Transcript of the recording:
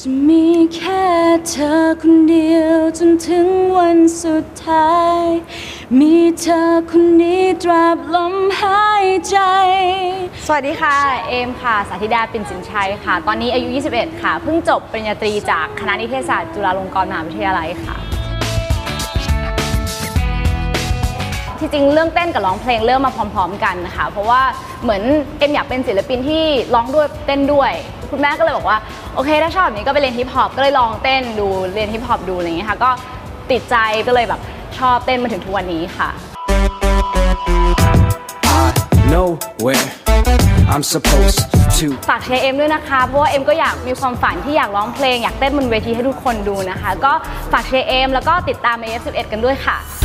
จะมีแค่เธอคนเดียวจนถึงวันสุดท้าย มีเธอคนนี้ตราบลมหายใจ สวัสดีค่ะ เอมค่ะ สาธิดาปิ่นสินชัยค่ะ ตอนนี้อายุ 21 ค่ะ เพิ่งจบปริญญาตรีจากคณะนิเทศศาสตร์จุฬาลงกรณ์มหาวิทยาลัยค่ะ ที่จริงเรื่องเต้นกับร้องเพลงเริ่มมาพร้อม ๆ กันนะคะ เพราะว่าเหมือนเอ็มอยากเป็นศิลปินที่ร้องด้วยเต้นด้วยคุณแม่ก็เลยบอกว่าโอเคถ้าชอบแบบนี้ก็ไปเรียนฮิปฮอปก็เลยลองเต้นดูเรียนฮิปฮอปดูอะไรอย่างเงี้ยค่ะก็ติดใจก็เลยแบบชอบเต้นมาถึงทุกวันนี้ค่ะ I know where I'm supposed to. ฝากเชียร์เอ็มด้วยนะคะ เพราะว่าเอ็มก็อยากมีความฝันที่อยากร้องเพลง อยากเต้นบนเวทีให้ทุกคนดูนะคะ ก็ฝากเชียร์เอ็มแล้วก็ติดตาม AF11 กันด้วยค่ะ